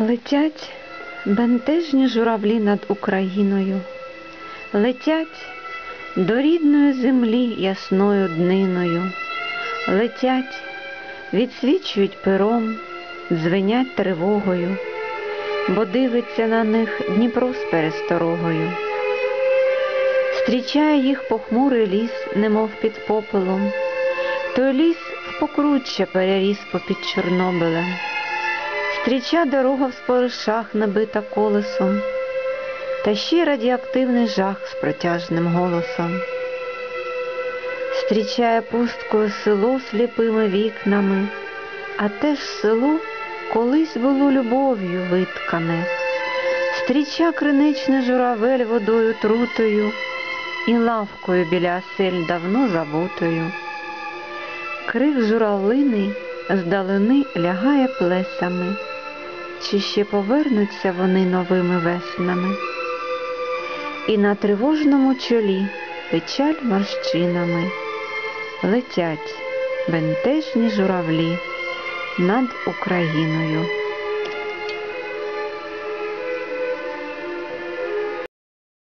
Летять бентежні журавлі над Україною, летять до рідної землі ясною дниною, летять, відсвічують пером, дзвенять тривогою, бо дивиться на них Дніпро з пересторогою. Зустрічає їх похмурий ліс, немов під попелом, той ліс в покруччя переріс попід Чорнобилем. Стріча дорога в споришах набита колесом, та ще радіоактивний жах з протяжним голосом. Стрічає пусткою село сліпими вікнами, а те ж село колись було любов'ю виткане. Стріча криничний журавель водою трутою і лавкою біля осель давно забутою. Крик журавлиний здалини лягає плесами, чи ще повернуться вони новими веснами, і на тривожному чолі печаль морщинами летять бентежні журавлі над Україною.